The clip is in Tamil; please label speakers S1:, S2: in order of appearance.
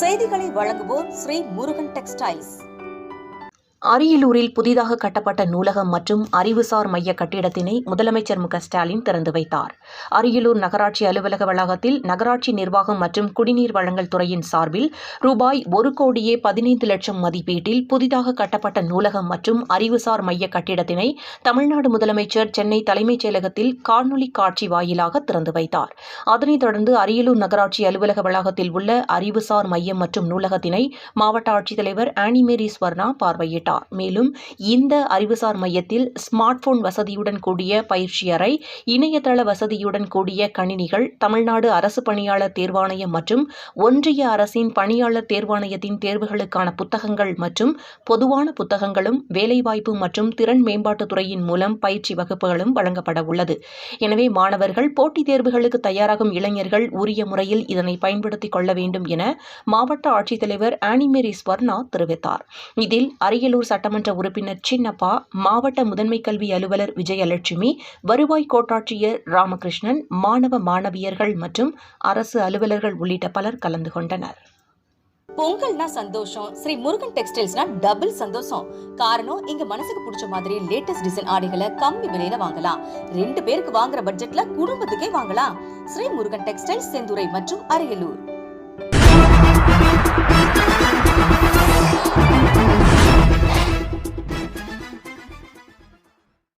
S1: செய்திகளை வழங்குவோர் ஸ்ரீ முருகன் டெக்ஸ்டைல்ஸ்.
S2: அரியலூரில் புதிதாக கட்டப்பட்ட நூலகம் மற்றும் அறிவுசார் மைய கட்டிடத்தினை முதலமைச்சர் மு ஸ்டாலின் திறந்து வைத்தார். அரியலூர் நகராட்சி அலுவலக வளாகத்தில் நகராட்சி நிர்வாகம் மற்றும் குடிநீர் வழங்கல் துறையின் சார்பில் ரூபாய் ஒரு கோடியே பதினைந்து லட்சம் மதிப்பீட்டில் புதிதாக கட்டப்பட்ட நூலகம் மற்றும் அறிவுசார் மைய கட்டிடத்தினை தமிழ்நாடு முதலமைச்சர் சென்னை தலைமைச் செயலகத்தில் காணொலி காட்சி வாயிலாக திறந்து வைத்தார். அதனைத் தொடர்ந்து அரியலூர் நகராட்சி அலுவலக வளாகத்தில் உள்ள அறிவுசார் மையம் மற்றும் நூலகத்தினை மாவட்ட ஆட்சித்தலைவர் ஆனிமேரி ஸ்வர்ணா பார்வையிட்டார். மேலும் இந்த அறிவுசார் மையத்தில் ஸ்மார்ட் போன் வசதியுடன் கூடிய பயிற்சி அறை இணையதள வசதியுடன் கூடிய கணினிகள் தமிழ்நாடு அரசு பணியாளர் தேர்வாணையம் மற்றும் ஒன்றிய அரசின் பணியாளர் தேர்வாணையத்தின் தேர்வுகளுக்கான புத்தகங்கள் மற்றும் பொதுவான புத்தகங்களும் வேலைவாய்ப்பு மற்றும் திறன் மேம்பாட்டுத்துறையின் மூலம் பயிற்சி வகுப்புகளும் வழங்கப்பட உள்ளது. எனவே மாணவர்கள் போட்டித் தேர்வுகளுக்கு தயாராகும் இளைஞர்கள் உரிய முறையில் இதனை பயன்படுத்திக் கொள்ள வேண்டும் என மாவட்ட ஆட்சித்தலைவர் ஆனிமேரி ஸ்வர்ணா தெரிவித்தார். இதில் அரியலூர் சட்டமன்ற உறுப்பினர் சின்னப்பா மாவட்ட முதன்மை கல்வி அலுவலர் விஜயலட்சுமி வருவாய் கோட்டாட்சியர் ராமகிருஷ்ணன் மாணவ மாணவியர்கள் மற்றும் அரசு அலுவலர்கள் உள்ளிட்ட பலர் கலந்து கொண்டனர்.
S1: பொங்கல்னா சந்தோஷம் ஸ்ரீ முருகன் டெக்ஸ்டைல்ஸ்னா டபுள் சந்தோஷம். காரணம் இங்க மனசுக்கு பிடிச்ச மாதிரி லேட்டஸ்ட் டிசைன் ஆடைகளை கம்மி விலையில வாங்கலாம். ரெண்டு பேருக்கு வாங்குற பட்ஜெட்ல குடும்பத்துக்கே வாங்கலாம். ஸ்ரீ முருகன் டெக்ஸ்டைல்ஸ் செந்துறை மற்றும் அரியலூர்.